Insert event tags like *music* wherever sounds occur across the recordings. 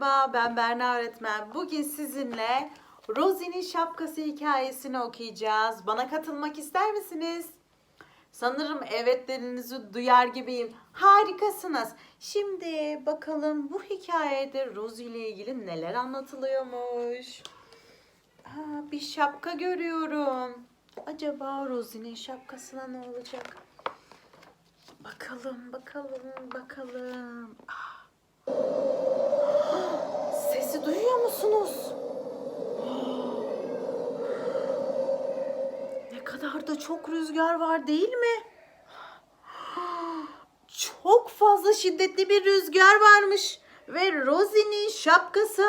Merhaba, ben Berna öğretmen. Bugün sizinle Rosie'nin şapkası hikayesini okuyacağız. Bana katılmak ister misiniz? Sanırım evetlerinizi duyar gibiyim. Harikasınız. Şimdi bakalım bu hikayede Rosie ile ilgili neler anlatılıyormuş. Aa, bir şapka görüyorum. Acaba Rosie'nin şapkasına ne olacak? Bakalım, bakalım, bakalım. Ah. Musunuz? Ne kadar da çok rüzgar var değil mi? Çok fazla şiddetli bir rüzgar varmış. Ve Rosie'nin şapkası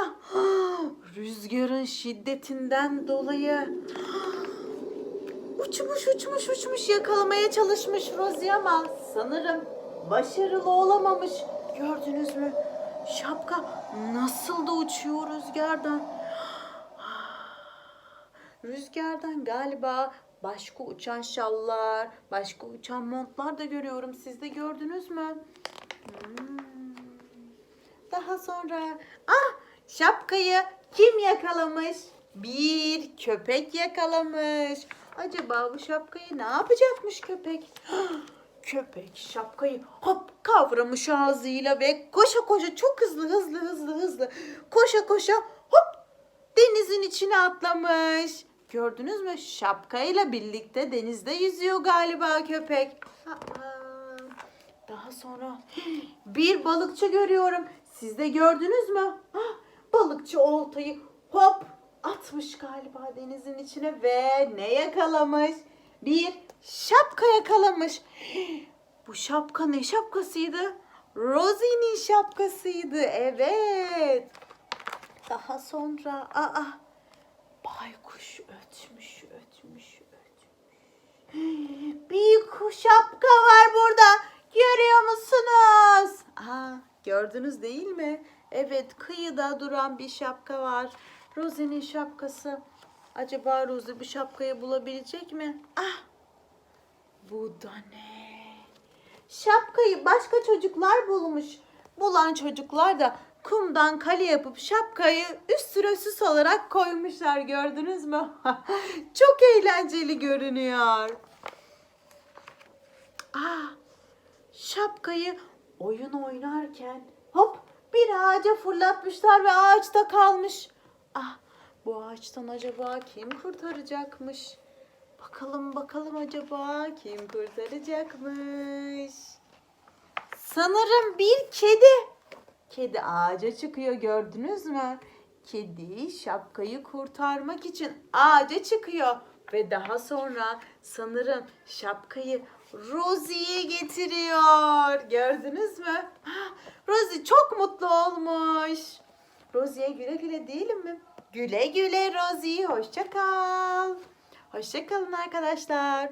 rüzgarın şiddetinden dolayı uçmuş uçmuş uçmuş yakalamaya çalışmış Rosie ama sanırım başarılı olamamış. Gördünüz mü? Şapka nasıl da uçuyor rüzgardan. Rüzgardan galiba başka uçan şallar, başka uçan montlar da görüyorum. Siz de gördünüz mü? Hmm. Daha sonra ah şapkayı kim yakalamış? Bir köpek yakalamış. Acaba bu şapkayı ne yapacakmış köpek? *gasps* Köpek şapkayı hop kavramış ağzıyla ve koşa koşa çok hızlı hızlı hızlı hızlı koşa koşa hop denizin içine atlamış. Gördünüz mü? Şapkayla birlikte denizde yüzüyor galiba köpek. Daha sonra bir balıkçı görüyorum. Siz de gördünüz mü? Ah, Balıkçı oltayı hop atmış galiba denizin içine ve ne yakalamış? Bir şapka yakalamış. Bu şapka ne şapkasıydı? Rosie'nin şapkasıydı. Evet. Daha sonra aa baykuş ötmüş ötmüş ötmüş. Bir şapka var burada. Görüyor musunuz? Aa, gördünüz değil mi? Evet kıyıda duran bir şapka var. Rosie'nin şapkası. Acaba Rosie bu şapkayı bulabilecek mi? Ah bu da ne? Şapkayı başka çocuklar bulmuş. Bulan çocuklar da kumdan kale yapıp şapkayı üstüne süs olarak koymuşlar gördünüz mü? *laughs* Çok eğlenceli görünüyor. Aa, şapkayı oyun oynarken hop bir ağaca fırlatmışlar ve ağaçta kalmış. Ah, bu ağaçtan acaba kim kurtaracakmış? Bakalım bakalım acaba kim kurtaracakmış? Sanırım bir kedi. Kedi ağaca çıkıyor gördünüz mü? Kedi şapkayı kurtarmak için ağaca çıkıyor. Ve daha sonra sanırım şapkayı Rosie'ye getiriyor. Gördünüz mü? *gasps* Rosie çok mutlu olmuş. Rosie'ye güle güle değilim mi? Güle güle Rosie. Hoşça kal. Hoşça kalın arkadaşlar.